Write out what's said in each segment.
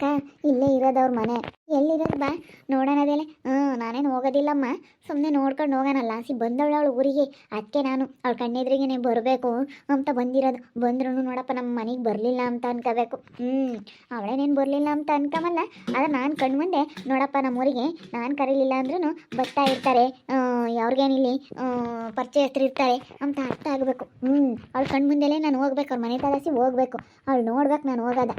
ಅಕ್ಕ ಇಲ್ಲೇ ಅವ್ರ ಮನೆ. ಎಲ್ಲಿರೋದು ಬಾ ನೋಡೋಣದೇಲೆ ಹ್ಞೂ ನಾನೇನು ಹೋಗೋದಿಲ್ಲಮ್ಮ. ಸುಮ್ಮನೆ ನೋಡ್ಕೊಂಡು ಹೋಗೋಣ ಲಾಸಿ ಬಂದವಳು ಅವಳು ಊರಿಗೆ. ಅದಕ್ಕೆ ನಾನು. ಅವ್ಳ ಕಣ್ಣೆದ್ರಿಗೆ ಬರಬೇಕು. ಅಂತ ಬಂದಿರೋದು. ಬಂದ್ರೂ ನೋಡಪ್ಪ ನಮ್ಮ ಮನೆಗೆ ಬರಲಿಲ್ಲ ಅಂತ ಅನ್ಕೋಬೇಕು. ಹ್ಞೂ ಅವಳೇನೇನು ಬರಲಿಲ್ಲ ಅಂತ ಅನ್ಕೊಂಬಲ್ಲ ಆದ್ರೆ ನಾನು ಕಣ್ಣು ಮುಂದೆ, ನೋಡಪ್ಪ, ನಮ್ಮೂರಿಗೆ ನಾನು ಕರೀಲಿಲ್ಲ ಅಂದ್ರೂ ಬರ್ತಾ ಇರ್ತಾರೆ. ಪರಿಚಯಸ್ಥರು ಇರ್ತಾರೆ ಅಂತ ಅರ್ಥ ಆಗಬೇಕು. ಹ್ಞೂ ಅವ್ಳು ಕಣ್ಣು ಮುಂದೆಲೇ ನಾನು ಹೋಗ್ಬೇಕು. ಅವ್ರ ಮನೆ ತಲಾಸಿ ಹೋಗ್ಬೇಕು. ಅವ್ಳು ನೋಡ್ಬೇಕು ನಾನು ಹೋಗೋದ.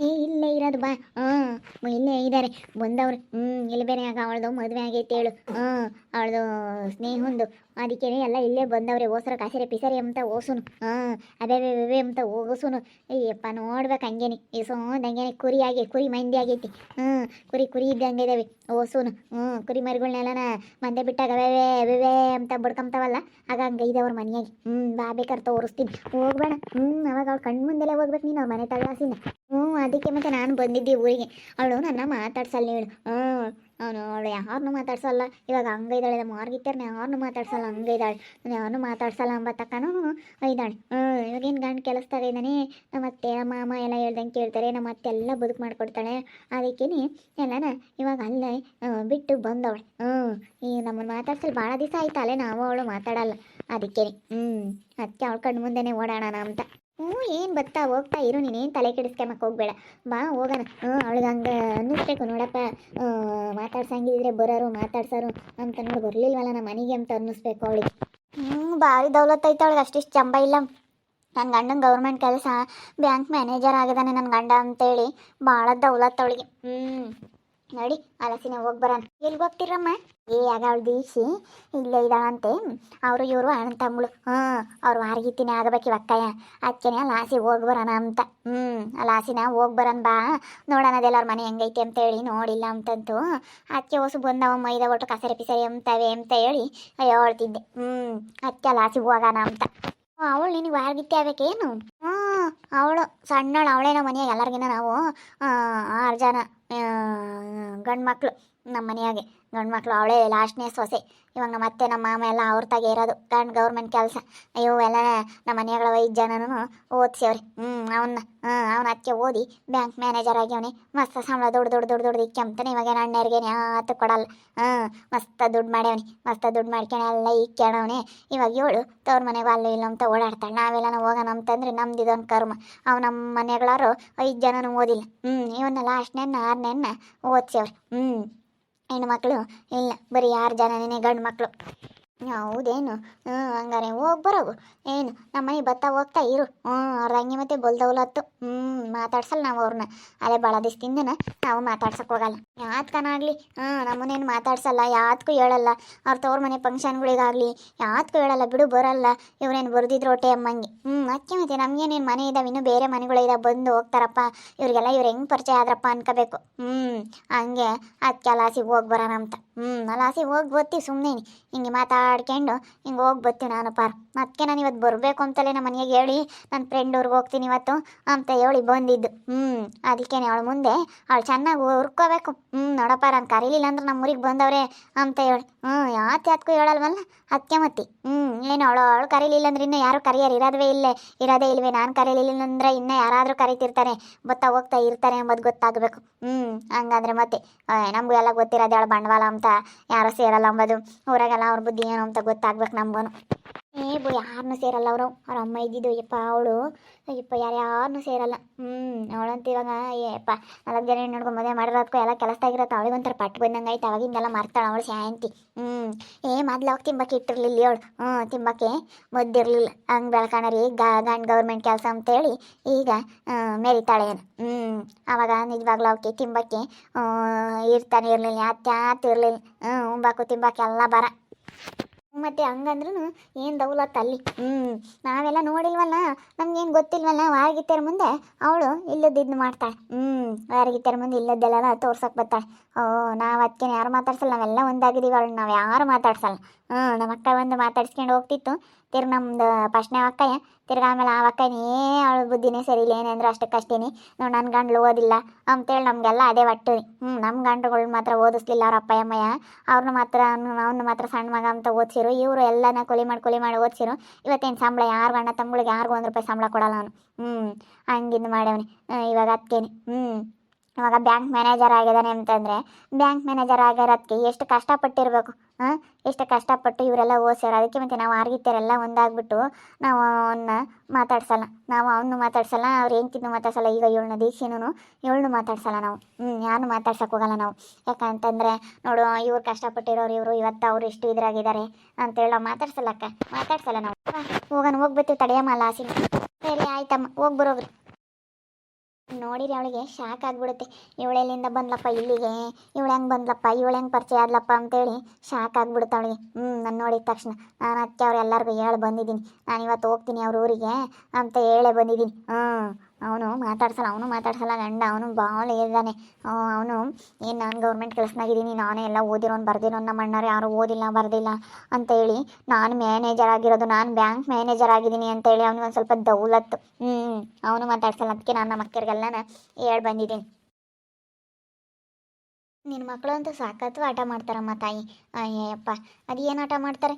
ಏ, ಇಲ್ಲೇ ಇರೋದು ಬಾ. ಹ್ಞೂ ಇಲ್ಲೇ ಇದ್ದಾರೆ ಬಂದವ್ರು ಹ್ಞೂ ಇಲ್ಲಿ ಬೇರೆ ಆಗ ಅವಳದು ಮದುವೆ ಆಗೈತೆ ಹೇಳು. ಹ್ಞೂ ಅವಳದು ಸ್ನೇಹಂದು. ಅದಕ್ಕೆ ಎಲ್ಲ ಇಲ್ಲೇ ಬಂದವ್ರೆ, ಓಸರ ಕಾಸಿರೆ ಪಿಸರಿ ಅಂತ ಓಸುನು. ಹಾಂ ಅದೇ ಬೇ ಅಂತ ಓಗಸುನು. ಅಯ್ಯಪ್ಪ, ನೋಡ್ಬೇಕು ಹಂಗೇನಿ. ಈ ಸೋಂದ್ ಹಂಗೇನೆ ಕುರಿ ಆಗಿ, ಕುರಿ ಮಂದಿ ಆಗೈತಿ. ಹ್ಞೂ ಕುರಿ ಕುರಿ ಇದ್ದಂಗೆ ಇದಾವೆ, ಓಸುನು. ಹ್ಞೂ ಕುರಿ ಮರಿಗಳ್ನೆಲ್ಲನ ಮಂದೆ ಬಿಟ್ಟಾಗ ಅವೇ ಅವೇ ಅಂತ ಬಡ್ಕೊಂತಾವಲ್ಲ ಆಗ ಹಂಗೆ ಇದಾವ್ರ ಮನೆಯಾಗಿ. ಹ್ಞೂ ಬಾ, ಬೇಕಾರ್ ತೋರಿಸ್ತೀನಿ. ಹೋಗ್ಬೇಡ. ಹ್ಞೂ ಅವಾಗ ಅವ್ರ ಕಣ್ಣು ಮುಂದೆಲ್ಲ ಹೋಗ್ಬೇಕು ನೀನು, ಅವ್ರ ಮನೆ ತಳ್ಳಾಸಿನ ಹ್ಞೂ ಅದಕ್ಕೆ ಮತ್ತೆ ನಾನು ಬಂದಿದ್ದೆ ಊರಿಗೆ. ಅವಳು, ನನ್ನ ಮಾತಾಡ್ಸಲ್ಲ ಹೇಳು ಹ್ಞೂ. ಅವನು, ಅವಳು ಯಾರನ್ನು ಮಾತಾಡ್ಸಲ್ಲ. ಇವಾಗ ಹಂಗೈದಾಳೆ ನಮ್ಮ ಮಾರ್ಗಿತ್ತರ್ನ ಯಾರನ್ನೂ ಮಾತಾಡ್ಸಲ್ಲ. ಹಂಗೈದಾಳೆ ನಾನು ಯಾರನ್ನೂ ಮಾತಾಡ್ಸಲ್ಲ ಅಂಬ ತಕ್ಕನೂ ಐದಾಳೆ ಹ್ಞೂ. ಇವಾಗೇನು ಗಂಡು ಕೆಲಸ್ತಾರೆ ಇದ್ದಾನೆ? ನಮ್ಮ ಅತ್ತೆ, ಮಾಮ ಎಲ್ಲ ಹೇಳ್ದಂಗೆ ಕೇಳ್ತಾರೆ. ನಮ್ಮ ಅತ್ತೆ ಎಲ್ಲ ಬದುಕು ಮಾಡಿಕೊಡ್ತಾಳೆ. ಅದಕ್ಕೇನೆ ಎಲ್ಲನ ಇವಾಗ ಅಲ್ಲೇ ಬಿಟ್ಟು ಬಂದವಳೆ. ಹ್ಞೂ. ಈ ನಮ್ಮನ್ನು ಮಾತಾಡ್ಸಲು ಭಾಳ ದಿವಸ ಆಯ್ತಲ್ಲೇ? ನಾವು ಅವಳು ಮಾತಾಡಲ್ಲ. ಅದಕ್ಕೇನೆ. ಹ್ಞೂ. ಅತ್ತೆ ಅವಳು ಕಣ್ಣು ಮುಂದೆನೇ ಓಡಾಣ ಅಂತ. ಹ್ಞೂ, ಏನು ಬತ್ತಾ? ಹೋಗ್ತಾ ಇರು ನೀನೇನು ತಲೆ ಕೆಡಿಸ್ಕೊಂಬಕ್ಕೆ ಹೋಗ್ಬೇಡ. ಬಾ, ಹೋಗೋಣ. ಹ್ಞೂ, ಅವಳಿಗೆ ಹಂಗೆ ಅನ್ನಿಸ್ಬೇಕು ನೋಡಪ್ಪ. ಮಾತಾಡ್ಸಂಗಿದ್ರೆ ಬರೋರು, ಮಾತಾಡ್ಸೋರು ಅಂತ ನೋಡಿ ಬರಲಿಲ್ವಲ್ಲ ನಮ್ಮ ಮನೆಗೆ ಅಂತ ಅನ್ನಿಸ್ಬೇಕು ಅವಳಿಗೆ. ಹ್ಞೂ, ಭಾರಿ ದೌಲತ್ ಐತೆ ಅವಳಿಗೆ. ಅಷ್ಟಿಷ್ಟು ಚಂಬ ಇಲ್ಲ. ನನ್ನ ಗಂಡನ ಗೌರ್ಮೆಂಟ್ ಕೆಲಸ, ಬ್ಯಾಂಕ್ ಮ್ಯಾನೇಜರ್ ಆಗಿದ್ದಾನೆ ನನ್ನ ಗಂಡ ಅಂತೇಳಿ. ಭಾಳ ದೌಲತ್ ಅವಳಿಗೆ. ಹ್ಞೂ. ನೋಡಿ ಅಲಸಿನ ಹೋಗಿ ಬರೋಣ ಎಲ್ಲಿ ಹೋಗ್ತಿರಮ್ಮ ಏ ಆಗ ಅವಳು ದೀಕ್ಷಿ. ಇಲ್ಲೇ ಇದ್ದಾಳಂತೆ ಅವರು ಇವರು ಅಣ್ಣ ತಮ್ಮಳು. ಹ್ಞೂ, ಅವ್ರು ವಾರಗಿತ್ತಿನೇ ಆಗಬೇಕು ಇವಕ್ಕಯ್ಯ ಅದಕ್ಕೆ ಲಾಸಿ ಹೋಗಿ ಬರೋಣ ಅಂತ. ಹ್ಞೂ ಲಾಸಿನ ಹೋಗಿ ಬರೋಣ ಬಾ. ನೋಡೋಣ, ಅದೆಲ್ಲರ ಮನೆ ಹೆಂಗೈತೆ ಅಂತ ಹೇಳಿ ನೋಡಿಲ್ಲ ಅಂತಂತು. ಅದಕ್ಕೆ ಹೊಸು ಬಂದವ, ಮೈದ ಒಟ್ಟು ಕಸರೆ ಪಿಸರಿ ಅಂತವೆ ಅಂತ ಹೇಳಿ ಹೇಳ್ತಿದ್ದೆ ಹ್ಞೂ ಅದಕ್ಕೆ ಲಾಸಿ ಹೋಗೋಣ ಅಂತ. ಅವಳು ನಿನಗೆ ವಾರಗಿತ್ತೆ ಆಗಬೇಕೇನು? ಹ್ಞೂ, ಅವಳು ಸಣ್ಣವಳು ಅವಳೇನೋ ಮನೆಯಾಗ ಎಲ್ಲರಿಗಿನ ನಾವು ಆರು ಜನ. ಗಂಡು ಮಕ್ಕಳು ನಮ್ಮ ಮನೆಯಾಗೆ. ಗಂಡು ಮಕ್ಕಳು ಅವಳೇ ಲಾಸ್ಟ್ನೇ ಸೊಸೆ. ಇವಾಗ ನಮ್ಮ ಅತ್ತೆ ನಮ್ಮ ಮಾಮ ಎಲ್ಲ ಅವ್ರ ತಾಗೆ ಇರೋದು. ಗಂಡು ಗೌರ್ಮೆಂಟ್ ಕೆಲಸ. ಅಯ್ಯೋ, ಎಲ್ಲ ನಮ್ಮ ಮನೆಗಳ ಐದು ಜನನು ಓದಿಸ್ಯವ್ರಿ ಹ್ಞೂ ಅವನ್ನ ಹ್ಞೂ ಅವನ ಅತ್ತೆ ಓದಿ ಬ್ಯಾಂಕ್ ಮ್ಯಾನೇಜರ್ ಆಗ್ಯವನೆ. ಮಸ್ತ ಸಂಬಳ ದೊಡ್ಡ ದೊಡ್ಡ ದೊಡ್ಡ ದೊಡ್ಡ ಇಕ್ಕಂತಾನೆ ಇವಾಗ ಏನು ಅಣ್ಣರಿಗೆ ಯಾತು ಕೊಡಲ್ಲ. ಹ್ಞೂ ಮಸ್ತ್ ದುಡ್ಡು ಮಾಡ್ಯವನಿ. ಮಸ್ತ ದುಡ್ಡು ಮಾಡ್ಕೊಂಡು ಎಲ್ಲ ಇಕ್ಕ್ಯಾಣವನೆ ಇವಾಗ ಏಳು, ತವ್ರ ಮನೆಗೆ ಅಲ್ಲೂ ಇಲ್ಲ ಅಂತ ಓಡಾಡ್ತಾಳೆ. ನಾವೆಲ್ಲ ಹೋಗೋಣ ಅಂತಂದ್ರೆ ನಮ್ದು ಇದೊಂದು ಕರ್ಮ. ಅವು ನಮ್ಮ ಮನೆಗಳಾರು ಐದು ಜನನೂ ಓದಿಲ್ಲ. ಹ್ಞೂ ಇವನ್ನ ಲಾಸ್ಟ್ನೇನ ಆರನೇನ ಓದಿಸ್ಯವ್ರಿ ಹ್ಞೂ ಹೆಣ್ಮಕ್ಳು ಇಲ್ಲ ಬರೀ ಆರು ಜನನೇ ಗಂಡು ಮಕ್ಕಳು ಹೌದೇನು? ಹ್ಞೂ ಹಂಗಾರೆ ಹೋಗಿ ಬರೋವು ಏನು, ನಮ್ಮ ಮನೆ ಬತ್ತಾ ಹೋಗ್ತಾ ಇರು. ಹ್ಞೂ ಅವ್ರ ಹಂಗೆ ಮತ್ತೆ ಬೊಲ್ದವ್ಲತ್ತು ಹ್ಞೂ ಮಾತಾಡ್ಸಲ್ಲ ನಾವು ಅವ್ರನ್ನ ಅದೇ ಭಾಳ ದಿವಸದಿಂದನ ನಾವು ಮಾತಾಡ್ಸಕ್ಕೆ ಹೋಗಲ್ಲ. ಯಾತ್ಕನಾಗಲಿ ಹ್ಞೂ ನಮ್ಮನ್ನೇನು ಮಾತಾಡ್ಸಲ್ಲ ಯಾತ್ಗೂ ಹೇಳಲ್ಲ. ಅವ್ರ ತವ್ರ ಮನೆ ಫಂಕ್ಷನ್ಗಳಿಗಾಗಲಿ, ಯಾತ್ಕೂ ಹೇಳಲ್ಲ, ಬಿಡು ಬರಲ್ಲ. ಇವ್ರೇನು ಬರ್ದಿದ್ರು ಹೊಟ್ಟೆ ಅಮ್ಮಂಗೆ. ಹ್ಞೂ ಅದಕ್ಕೆ ಮತ್ತೆ ನಮಗೇನೇನು ಮನೆ ಇದಾವೆ, ಇನ್ನೂ ಬೇರೆ ಮನೆಗಳಿದಾವೆ ಬಂದು ಹೋಗ್ತಾರಪ್ಪ. ಇವ್ರಿಗೆಲ್ಲ ಇವ್ರು ಹೆಂಗೆ ಪರಿಚಯ ಆದ್ರಪ್ಪ ಅನ್ಕೋಬೇಕು. ಹ್ಞೂ ಹಂಗೆ ಅದಕ್ಕೆ ಲಾಸಿಗೆ ಹೋಗಿ ಬರೋಣ ಅಂತ. ಹ್ಞೂ ಲಾಸಿಗೆ ಹೋಗಿ ಬರ್ತೀವಿ ಸುಮ್ಮನೆ ಹಿಂಗೆ ಮಾತಾಡ್ಕೊಂಡು ಹಿಂಗೆ ಹೋಗಿ ಬರ್ತೀನಿ ನಾನು ಪಾರ್ ಅದಕ್ಕೆ ನಾನು ಇವತ್ತು ಬರಬೇಕು ಅಂತಲೇ ನಮ್ಮ ಮನೆಗೆ ಹೇಳಿ ನನ್ನ ಫ್ರೆಂಡ್ ಊರಿಗೆ ಹೋಗ್ತೀನಿ ಇವತ್ತು. ಅಂತ ಹೇಳಿ ಬಂದಿದ್ದು. ಹ್ಞೂ ಅದಕ್ಕೆ ಅವಳು ಮುಂದೆ. ಅವಳು ಚೆನ್ನಾಗಿ ಹುರ್ಕೋಬೇಕು ಹ್ಞೂ ನೋಡಪ್ಪ, ನಾನು ಕರೀಲಿಲ್ಲ ಅಂದ್ರೆ ನಮ್ಮ ಊರಿಗೆ ಬಂದವ್ರೆ ಅಂತ ಹೇಳಿ. ಹ್ಞೂ ಯಾತ್ ಯಾತ್ಗೂ ಹೇಳಲ್ವಲ್ಲ? ಅದಕ್ಕೆ ಮತ್ತೆ. ಹ್ಞೂ, ಏನು ಅವಳು ಅವಳು ಕರೀಲಿಲ್ಲ ಅಂದ್ರೆ ಇನ್ನೂ ಯಾರು ಕರಿಯರು ಇರೋದೇ ಇಲ್ಲೇ, ಇರೋದೇ ಇಲ್ವೇ. ನಾನು ಕರೀಲಿಲ್ಲ ಅಂದ್ರೆ ಇನ್ನೂ ಯಾರಾದರೂ ಕರಿತಿರ್ತಾರೆ ಬತ್ತಾ ಹೋಗ್ತಾ ಇರ್ತಾರೆ ಎಂಬುದು ಗೊತ್ತಾಗಬೇಕು. ಹ್ಞೂ, ಹಂಗಂದ್ರೆ ಮತ್ತೆ ನಮಗೂ ಎಲ್ಲ ಗೊತ್ತಿರೋದೇ ಅವಳು ಬಂಡವಾಳ ಅಂತ, ಯಾರೂ ಸೇರಲ್ಲ ಅಂಬೋದು. ಊರಾಗೆಲ್ಲ ಅವ್ರ ಬುದ್ಧಿ ಏನು ಅಂತ ಗೊತ್ತಾಗ್ಬೇಕು ನಮಗೂ ಏ ಬೋ ಯಾರನ್ನೂ ಸೇರಲ್ಲ ಅವರು. ಅವ್ರ ಅಮ್ಮ ಇದ್ದಿದ್ದು, ಯಪ್ಪ, ಅವಳು. ಯಪ್ಪ, ಯಾರು ಸೇರಲ್ಲ. ಹ್ಞೂ ಅವಳಂತ ಇವಾಗ ಏಪ್ಪ ನಾಲ್ಕು ಜನ ನೋಡ್ಕೊಂಡು ಮದುವೆ ಮಾಡಿರೋದಕ್ಕೂ ಎಲ್ಲ ಕೆಲಸದಾಗಿರತ್ತೆ ಅವಳಿಗೊಂಥರ ಪಟ್ಟು ಬಂದಂಗೆ ಆಯ್ತು. ಅವಾಗಿಂದೆಲ್ಲ ಮರ್ತಾಳೆ ಅವಳು ಶಾಂತಿ ಹ್ಞೂ ಏ, ಮೊದ್ಲು ಅವಾಗ ತಿಂಬಕ್ಕೆ ಇಟ್ಟಿರ್ಲಿಲ್ಲ ಅವಳು. ಹ್ಞೂ ತಿಂಬಕ್ಕೆ ಮದ್ದಿರಲಿಲ್ಲ. ಹಂಗೆ ಬೆಳ್ಕಣರಿ ಗಂಡು ಗೌರ್ಮೆಂಟ್ ಕೆಲಸ ಅಂತೇಳಿ ಈಗ ಮೆರಿತಾಳೆ ಏನು ಹ್ಞೂ ಅವಾಗ ನಿಜವಾಗ್ಲೂ ಅವಕ್ಕೆ ತಿಂಬಕ್ಕೆ ಇರ್ತಾನೆ ಇರಲಿಲ್ಲ. ಯಾತ್ ಇರಲಿಲ್ಲ. ಹ್ಞೂ ಉಂಬಾಕು ತಿಂಬಕ್ಕೆ ಎಲ್ಲ ಬರ ಮತ್ತೆ ಹಂಗಂದ್ರೂ ಏನು ದೌಲತ್ ಅಲ್ಲಿ? ಹ್ಞೂ ನಾವೆಲ್ಲ ನೋಡಿಲ್ವಲ್ಲ? ನಮ್ಗೇನು ಗೊತ್ತಿಲ್ವಲ್ಲ? ವಾರಗಿತ್ತರ ಮುಂದೆ ಅವಳು ಇಲ್ಲದಿದ್ದು ಮಾಡ್ತಾಳೆ. ಹ್ಞೂ ವಾರಗಿತ್ತರ ಮುಂದೆ ಇಲ್ಲದ್ದೆಲ್ಲ ತೋರ್ಸಕ್ಕೆ ಬರ್ತಾಳೆ. ಓ, ನಾವು ಅದಕ್ಕೆ ಯಾರು ಮಾತಾಡ್ಸಲ್ಲ? ನಾವೆಲ್ಲ ಒಂದಾಗಿದ್ದೀವಿ ಅವಳು ನಾವು ಯಾರು ಮಾತಾಡ್ಸಲ್ಲ? ಹ್ಞೂ ನಮ್ಮ ಅಕ್ಕ ಬಂದು ಮಾತಾಡ್ಸ್ಕೊಂಡು ಹೋಗ್ತಿತ್ತು. ತಿರ್ಗ ನಮ್ದು ಫಸ್ಟ್ನೇ ಅಕ್ಕಯ್ಯ ತಿರ್ಗ ಆಮೇಲೆ ಆ ಅಕ್ಕನೇ ಅವಳ ಬುದ್ಧಿನೇ ಸರಿ ಇಲ್ಲ ಏನಂದ್ರೆ ಅಷ್ಟಕ್ಕಷ್ಟೇನೆ ನೋ ನನ್ನ ಗಂಡ್ಲು ಓದಿಲ್ಲ. ಅಂತೇಳಿ ನಮಗೆಲ್ಲ ಅದೇ ಒಟ್ಟು. ಹ್ಞೂ ನಮ್ಮ ಗಂಡುಗಳು ಮಾತ್ರ ಓದಿಸ್ಲಿಲ್ಲ ಅವ್ರ ಅಪ್ಪ ಅಮ್ಮಯ್ಯ. ಅವ್ರನ್ನ ಮಾತ್ರ ಅವ್ನ ಮಾತ್ರ ಸಣ್ಣ ಮಗ ಅಂತ ಓದಿಸಿರು. ಇವರು ಎಲ್ಲನ ಕೊಲಿ ಮಾಡಿ ಕೊಲಿ ಮಾಡಿ ಓದಿಸಿರು. ಇವತ್ತೇನು ಸಂಬಳ ಯಾರು ಗಂಡ ತಮ್ಮಗಳಿಗೆ ಯಾರಿಗೂ ಒಂದು ರೂಪಾಯಿ ಸಂಬಳ ಕೊಡಲ್ಲ ಅವನು. ಹ್ಞೂ ಹಂಗಿದ್ದು ಮಾಡ್ಯವನಿ. ಇವಾಗ ಅದಕ್ಕೇನೆ ಹ್ಞೂ ಇವಾಗ ಬ್ಯಾಂಕ್ ಮ್ಯಾನೇಜರ್ ಆಗಿದ್ದಾನೆ ಅಂತಂದರೆ ಬ್ಯಾಂಕ್ ಮ್ಯಾನೇಜರ್ ಆಗಿರೋದಕ್ಕೆ ಎಷ್ಟು ಕಷ್ಟಪಟ್ಟಿರಬೇಕು, ಹಾಂ? ಎಷ್ಟು ಕಷ್ಟಪಟ್ಟು ಇವರೆಲ್ಲ ಓದ್ಸ್ಯಾರ ಅದಕ್ಕೆ ಮತ್ತೆ ನಾವು ಆರ್ಗಿತ್ಯರೆಲ್ಲ ಒಂದಾಗ್ಬಿಟ್ಟು ನಾವು ಅವನ್ನ ಮಾತಾಡ್ಸಲ್ಲ, ನಾವು ಅವನು ಮಾತಾಡ್ಸಲ್ಲ, ಅವ್ರು ಹೆಂಡ್ತಿನೂ ಮಾತಾಡ್ಸಲ್ಲ, ಈಗ ಇವಳನ್ನ ದೀಕ್ಷಿನೂ ಇವಳನ್ನು ಮಾತಾಡ್ಸಲ್ಲ ನಾವು. ಹ್ಞೂ ಯಾರನ್ನೂ ಮಾತಾಡ್ಸಕ್ಕೆ ಹೋಗಲ್ಲ ನಾವು. ಯಾಕಂತಂದರೆ ನೋಡು, ಇವ್ರು ಕಷ್ಟಪಟ್ಟಿರೋರು, ಇವರು ಇವತ್ತು ಅವ್ರು ಇಷ್ಟು ಇದ್ರಾಗಿದ್ದಾರೆ ಅಂತೇಳಿ ನಾವು ಮಾತಾಡ್ಸಲ್ಲಕ್ಕ ಮಾತಾಡ್ಸಲ್ಲ ನಾವು. ಹೋಗೋಣ, ಹೋಗ್ಬಿಟ್ಟು ತಡೆಯಮ್ಮ ಲಾಸಿನ ಸರಿ, ಆಯ್ತಮ್ಮ. ಹೋಗಿ ಬರೋಗ್ರಿ. ನೋಡಿರಿ ಅವಳಿಗೆ, ಶಾಕ್ ಆಗ್ಬಿಡುತ್ತೆ. ಇವಳೆಲ್ಲಿಂದ ಬಂದ್ಲಪ್ಪ ಇಲ್ಲಿಗೆ? ಇವಳು ಹೆಂಗೆ ಬಂದ್ಲಪ್ಪ? ಇವಳು ಹೆಂಗೆ ಪರಿಚಯ ಆದ್ಲಪ್ಪ ಅಂತೇಳಿ ಶಾಕ್ ಆಗ್ಬಿಡುತ್ತೆ ಅವಳಿಗೆ. ಹ್ಞೂ ನಾನು ನೋಡಿದ ತಕ್ಷಣ. ನಾನು ಅತ್ತೆ ಅವ್ರು ಎಲ್ಲರಿಗೂ ಹೇಳಿ ಬಂದಿದ್ದೀನಿ. ನಾನು ಇವತ್ತು ಹೋಗ್ತೀನಿ ಅವ್ರ ಊರಿಗೆ ಅಂತ ಹೇಳೇ ಬಂದಿದ್ದೀನಿ. ಹ್ಞೂ ಅವನು ಮಾತಾಡ್ಸಲ್ಲ ಅವನು ಮಾತಾಡ್ಸಲ್ಲ, ಗಂಡ, ಅವನು ಭಾಳ ಇದ್ದಾನೆ ಅವನು, ಏನು ನಾನು ಗೌರ್ಮೆಂಟ್ ಕೆಲಸನಾಗಿದ್ದೀನಿ ನಾನೇ ಎಲ್ಲ ಓದಿರೋನು, ಬರ್ದಿರೋನು, ನಮ್ಮ ಅಣ್ಣರು ಯಾರು ಓದಿಲ್ಲ, ಬರ್ದಿಲ್ಲ ಅಂತೇಳಿ ನಾನು ಮ್ಯಾನೇಜರ್ ಆಗಿರೋದು, ನಾನು ಬ್ಯಾಂಕ್ ಮ್ಯಾನೇಜರ್ ಆಗಿದ್ದೀನಿ ಅಂತೇಳಿ ಅವ್ನಿಗೆ ಒಂದು ಸ್ವಲ್ಪ ದೌಲತ್ತು. ಹ್ಞೂ ಅವನು ಮಾತಾಡ್ಸಲ್ಲ ಅದಕ್ಕೆ ನಾನು ನಮ್ಮ ಅಕ್ಕರಿಗೆಲ್ಲನ ಹೇಳಿ ಬಂದಿದ್ದೀನಿ. ನಿನ್ನ ಮಕ್ಕಳು ಅಂತೂ ಸಾಕತ್ತು ಆಟ ಮಾಡ್ತಾರಮ್ಮ ತಾಯಿ. ಅಯ್ಯಪ್ಪ ಅದು ಏನು ಆಟ ಮಾಡ್ತಾರೆ?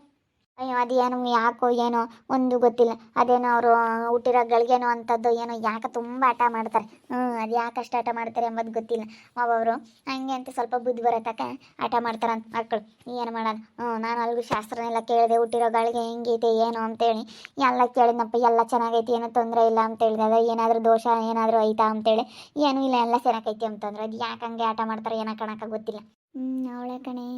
ಅಯ್ಯೋ, ಅದೇನು, ಯಾಕೋ ಏನೋ, ಒಂದು ಗೊತ್ತಿಲ್ಲ. ಅದೇನೋ ಅವರು ಹುಟ್ಟಿರೋ ಗಳಿಗೆನೋ ಅಂಥದ್ದು ಏನೋ, ಯಾಕೆ ತುಂಬ ಆಟ ಮಾಡ್ತಾರೆ. ಹ್ಞೂ, ಅದು ಯಾಕೆ ಅಷ್ಟು ಆಟ ಮಾಡ್ತಾರೆ ಎಂಬುದು ಗೊತ್ತಿಲ್ಲ. ಅವರು, ಹಂಗೆ ಅಂತ ಸ್ವಲ್ಪ ಬುದ್ಧಿ ಬರತಕ್ಕ ಆಟ ಮಾಡ್ತಾರಂತ ಮಕ್ಕಳು ಏನು ಮಾಡೋಣ ಹ್ಞೂ, ನಾನು ಅಲ್ಲಿಗೂ ಶಾಸ್ತ್ರನೆಲ್ಲ ಕೇಳಿದೆ, ಹುಟ್ಟಿರೋ ಗಳಿಗೆ ಹೆಂಗೈತೆ, ಏನು ಅಂತೇಳಿ ಎಲ್ಲ ಕೇಳಿದ್ನಪ್ಪ, ಎಲ್ಲ ಚೆನ್ನಾಗೈತಿ, ಏನೋ ತೊಂದರೆ ಇಲ್ಲ ಅಂತ ಹೇಳಿದೆ. ಅದ ಏನಾದರೂ ದೋಷ, ಏನಾದರೂ ಐತಾ ಅಂತೇಳಿ ಏನೂ ಇಲ್ಲ, ಎಲ್ಲ ಚೆನ್ನಾಗೈತಿ ಅಂತಂದ್ರೆ ಅದು ಯಾಕೆ ಹಂಗೆ ಆಟ ಮಾಡ್ತಾರೆ, ಏನೋ ಕಣಕ್ಕೆ ಗೊತ್ತಿಲ್ಲ. ಹ್ಞೂ, ಅವಳೆ ಕಣೆ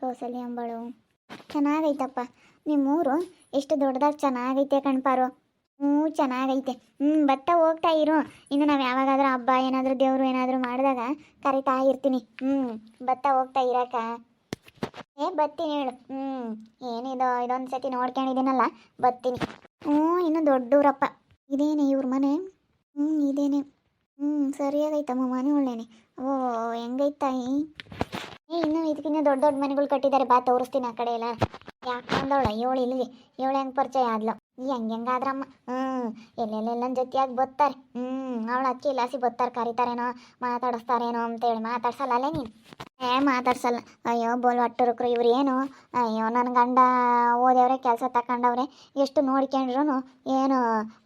ಕೌಸಲ್ಯ ಅಂಬಳು. ಚೆನ್ನಾಗೈತಪ್ಪ. ನಿಮ್ಮೂರು ಎಷ್ಟು ದೊಡ್ಡದಾಗಿ ಚೆನ್ನಾಗೈತೆ ಕಣ್ಪಾರು. ಹ್ಞೂ, ಚೆನ್ನಾಗೈತೆ. ಹ್ಞೂ ಬತ್ತ ಹೋಗ್ತಾ ಇರು. ಇನ್ನು ನಾವು ಯಾವಾಗಾದ್ರೂ ಹಬ್ಬ, ಏನಾದರೂ ದೇವರು ಏನಾದರೂ ಮಾಡಿದಾಗ ಕರಿತಾ ಇರ್ತೀನಿ. ಹ್ಞೂ ಬತ್ತ ಹೋಗ್ತಾ ಇರಕ್ಕ. ಏ ಬತ್ತೀನಿ ಹೇಳು. ಹ್ಞೂ, ಏನಿದು ಇದೊಂದು ಸತಿ ನೋಡ್ಕೊಂಡಿದ್ದೀನಲ್ಲ ಬತ್ತೀನಿ ಹ್ಞೂ, ಇನ್ನು ದೊಡ್ಡೂರಪ್ಪ ಇದೇನೆ ಇವ್ರ ಮನೆ? ಹ್ಞೂ, ಇದೇನೆ. ಹ್ಞೂ, ಸರಿಯಾಗೈತಮ್ಮ, ಮನೆ ಒಳ್ಳೇನೆ. ಓ, ಹೆಂಗೈತ್ ತಾಯಿ? ಏ, ಇನ್ನೂ ಇದಕ್ಕಿನ್ನ ದೊಡ್ಡ ದೊಡ್ಡ ಮನೆಗಳು ಕಟ್ಟಿದ್ದಾರೆ ಬಾ ತೋರಿಸ್ತೀನಿ ಆ ಕಡೆ ಎಲ್ಲ. ಯಾಕೆ ಅಂದವಳ? ಏಳು ಇಲ್ಲಿಗೆ ಏಳು ಹೆಂಗೆ ಪರಿಚಯ ಆದ್ಲು? ಈ ಹೆಂಗೆ ಹೆಂಗಾದ್ರಮ್ಮ ಹ್ಞೂ ಎಲ್ಲೆಲ್ಲೆಲ್ಲ ಜೊತೆಯಾಗಿ ಬರ್ತಾರೆ ಹ್ಞೂ ಅವಳು ಅಕ್ಕಿ ಇಲಾಸಿ ಬರ್ತಾರೆ ಕರಿತಾರೇನೋ, ಮಾತಾಡಿಸ್ತಾರೇನೋ ಅಂತೇಳಿ ಮಾತಾಡ್ಸಲ್ಲ ಅಲ್ಲೇ ನೀನು? ಏ, ಮಾತಾಡ್ಸಲ್ಲ. ಅಯ್ಯೋ ಬೋಲ್ ಒಟ್ಟುರುಕ್ರು ಇವ್ರು ಏನು? ಅಯ್ಯೋ ನನ್ನ ಗಂಡ ಓದೇವ್ರೆ ಕೆಲಸ ತಕೊಂಡವ್ರೆ, ಎಷ್ಟು ನೋಡ್ಕೊಂಡ್ರು ಏನು,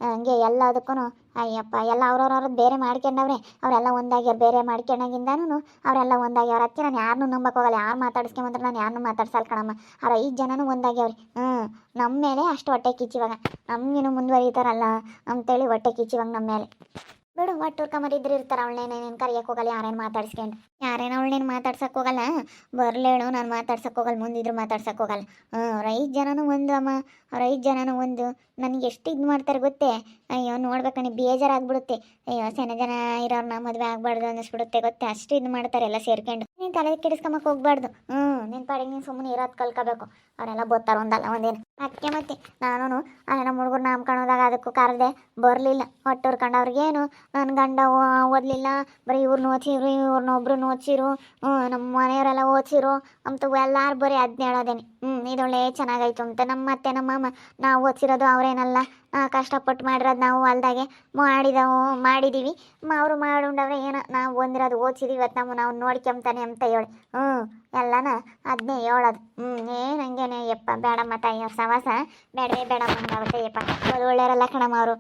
ಹಂಗೆ ಎಲ್ಲದಕ್ಕೂ ಅಯ್ಯಪ್ಪ, ಎಲ್ಲ ಅವ್ರವ್ರವ್ರದ್ದು ಬೇರೆ ಮಾಡ್ಕೊಂಡವ್ರೆ. ಅವರೆಲ್ಲ ಒಂದಾಗ್ಯಾರ ಬೇರೆ ಮಾಡ್ಕೊಂಡಾಗಿಂದನೂ ಅವರೆಲ್ಲ ಒಂದಾಗ್ಯಾರ ಅತ್ತೆ ನಾನು ಯಾರನ್ನೂ ನಂಬಕ್ಕೆ ಹೋಗಲ್ಲ. ಯಾರು ಮಾತಾಡ್ಸ್ಕೊಂಬಂದ್ರೆ ನಾನು ಯಾರನ್ನೂ ಮಾತಾಡ್ಸಲ್ಲ ಕಣಮ್ಮ. ಅವ್ರ ಐದು ಜನನೂ ಒಂದಾಗ್ಯಾವ್ರಿ. ಹ್ಞೂ ನಮ್ಮ ಮೇಲೆ ಅಷ್ಟು ಹೊಟ್ಟೆ ಕಿಚ್ಚಿವಾಗ. ನಮಗೇನು ಮುಂದುವರಿತಾರಲ್ಲ, ಅಂತೇಳಿ ಹೊಟ್ಟೆ ಕಿಚ್ಚಿವಾಗ ನಮ್ಮ ಮೇಲೆ. ಬಿಡು, ಒಟ್ಟು ಹುರ್ಕೊಂಬರಿದ್ರು ಇರ್ತಾರೆ ಅವಳನ್ನೇನೇನು ಕರಿಯಕ್ಕೆ ಹೋಗಲ್ಲ, ಯಾರೇನು ಮಾತಾಡ್ಸ್ಕೊಂಡು. ಯಾರೇನು ಅವಳನ್ನೇನು ಮಾತಾಡ್ಸಕ್ಕೆ ಹೋಗಲ್ಲ ಬರ್ಲೇಣು ನಾನು ಮಾತಾಡ್ಸಕ್ಕೆ ಹೋಗಲ್ಲ ಮುಂದಿದ್ರು ಮಾತಾಡ್ಸಕ್ಕೆ ಹೋಗಲ್ಲ. ಹ್ಞೂ ಐದು ಜನನೂ ಒಂದು ಅಮ್ಮ ಐದು ಜನನೂ ಒಂದು. ನನಗೆ ಎಷ್ಟು ಇದು ಮಾಡ್ತಾರೆ ಗೊತ್ತೇ? ಅಯ್ಯೋ ನೋಡ್ಬೇಕಣಿ ಬೇಜಾರಾಗ್ಬಿಡುತ್ತೆ. ಅಯ್ಯೋ, ಸೆನ ಜನ ಇರೋರ್ನ ಮದುವೆ ಆಗ್ಬಾರ್ದು ಅನ್ನಿಸ್ಬಿಡುತ್ತೆ ಗೊತ್ತೆ? ಅಷ್ಟು ಇದು ಮಾಡ್ತಾರೆ ಎಲ್ಲ ಸೇರ್ಕೊಂಡು. ನೀನು ತಲೆ ಕೆಡಿಸ್ಕೊಂಬಕ್ಕೆ ಹೋಗ್ಬಾರ್ದು. ಹ್ಞೂ ನಿನ್ನ ಪಾಡಿಗೆ ನೀನು ಸುಮ್ಮನೆ ಇರೋದು ಕಲ್ಕೋಬೇಕು. ಅವರೆಲ್ಲ ಬೋತಾರ ಒಂದಲ್ಲ, ಒಂದೇನು. ಅದಕ್ಕೆ ಮತ್ತೆ ನಾನು ಆ ನಮ್ಮ ಹುಡುಗರು ಕಾಣೋದಾಗ ಅದಕ್ಕೂ ಕರೆದೆ ಬರಲಿಲ್ಲ. ಹೊಟ್ಟೆ ಕಂಡವ್ರಿಗೇನು ನನ್ನ ಗಂಡ ಓದಲಿಲ್ಲ. ಬರೀ ಇವ್ರನ್ನ ಓದಿಸಿರು ಇವ್ರನ್ನ ಒಬ್ರನ್ನ ಓದಿಸಿರು ನಮ್ಮ ಮನೆಯವರೆಲ್ಲ ಓದಿಸಿರು. ಅಂತ ಎಲ್ಲಾರು ಬರೀ ಅದನ್ನ ಹೇಳೋದೇನೆ. ಹ್ಞೂ ಇದೊಳ್ಳೆ ಚೆನ್ನಾಗಾಯ್ತು ಅಂತ. ನಮ್ಮ ಅತ್ತೆ, ನಮ್ಮ ಮಾಮ, ನಾವು ಓದಿಸಿರೋದು ಅವರೇನಲ್ಲ. ಕಷ್ಟಪಟ್ಟು ಮಾಡಿರೋದು ನಾವು ಹೊಲ್ದಾಗೆ ಮಾಡಿದವು ಮಾಡಿದ್ದೀವಿ ಅವರು ಮಾಡೋಂಡವ್ರೆ ಏನೋ, ನಾವು ಬಂದಿರೋದು ಓದ್ಸಿದೀವಿ, ಇವತ್ತು ನಾವು ನಾವು ನೋಡ್ಕೊಂತಾನೆ ಅಂತ ಹೇಳಿ. ಹ್ಞೂ. ಎಲ್ಲನ? ಅದನ್ನೇ ಹೇಳೋದು. ಹ್ಞೂ ಏನು ಹಂಗೇನೆ ಯಪ್ಪ, ಬೇಡಮ್ಮ ತಾಯಿ, ಅವ್ರ ಸವಾಸ? ಬೇಡವೇ ಬೇಡಮ್ಮ ಹಂಗಾಗುತ್ತೆ ಯಪ್ಪ ಅವ್ರು ಒಳ್ಳೆಯವರಲ್ಲ ಕಣಮ್ಮ ಅವರು.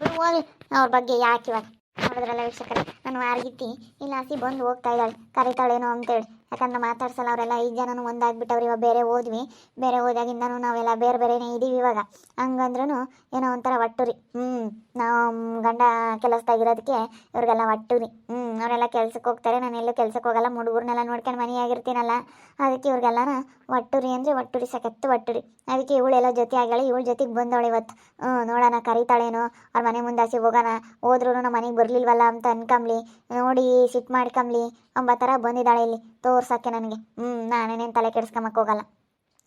ಹೋಗಿ. ಅವ್ರ ಬಗ್ಗೆ ಯಾಕೆ ಇವಾಗ ನೋಡಿದ್ರಲ್ಲ ವೀಕ್ಷಕರೇ? ನಾನು ವಾರ್ಗಿತ್ತಿ ಇಲ್ಲ, ಹಸಿ ಬಂದು ಹೋಗ್ತಾ ಇದ್ದಾಳೆ. ಕರಿತಾಳೇನೋ ಅಂತೇಳಿ. ಯಾಕಂದ್ರೆ ಮಾತಾಡ್ಸಲ್ಲ ಅವರೆಲ್ಲ. ಈ ಜನನು ಒಂದಾಗ್ಬಿಟ್ಟವ್ರು ಇವಾಗ ಬೇರೆ ಹೋದ್ವಿ. ಬೇರೆ ಹೋದಾಗಿಂದನೂ ನಾವೆಲ್ಲ ಬೇರೆ ಬೇರೆನೇ ಇದ್ದೀವಿ ಇವಾಗ. ಹಂಗಂದ್ರೂ ಏನೋ ಒಂಥರ ಒಟ್ಟುರಿ. ಹ್ಞೂ ನಾವು ಗಂಡ ಕೆಲಸದಾಗಿರೋದಕ್ಕೆ ಇವ್ರಿಗೆಲ್ಲ ಒಟ್ಟುರಿ. ಹ್ಞೂ ಅವರೆಲ್ಲ ಕೆಲ್ಸಕ್ಕೆ ಹೋಗ್ತಾರೆ, ನಾನು ಎಲ್ಲೂ ಕೆಲ್ಸಕ್ಕೆ ಹೋಗಲ್ಲ ಹುಡುಗರ್ನೆಲ್ಲ ನೋಡ್ಕೊಂಡು ಮನೆಯಾಗಿರ್ತೀನಲ್ಲ ಅದಕ್ಕೆ ಇವ್ರಿಗೆಲ್ಲನ ಒಟ್ಟುರಿ ಅಂದರೆ ಒಟ್ಟುರಿ ಸಖತ್ತು ಒಟ್ಟುರಿ. ಅದಕ್ಕೆ ಇವಳೆಲ್ಲ ಜೊತೆ ಆಗ್ಯಾಳೆ, ಇವಳ ಜೊತೆಗೆ ಬಂದವಳು ಇವತ್ತು. ಹ್ಞೂ ನೋಡೋಣ, ಕರಿತಾಳೇನೋ, ಅವ್ರ ಮನೆ ಮುಂದೆ ಹಸಿ ಹೋಗೋಣ ಹೋದ್ರೂ ನಮ್ಮ ಮನೆಗೆ ಬರಲಿಲ್ವಲ್ಲ ಅಂತ ಅನ್ಕಂಬ್ಲಿ, ನೋಡಿ ಸಿಟ್ಟು ಮಾಡ್ಕಂಬ್ಲಿ ಅಂಬ ಥರ ಬಂದಿದ್ದಾಳೆ ಇಲ್ಲಿ, ತೋರ್ಸಕ್ಕೆ ನನಗೆ. ಹ್ಞೂ ನಾನೇನೇನು ತಲೆ ಕೆಡಿಸ್ಕೊಂಬಕ್ಕೆ ಹೋಗಲ್ಲ.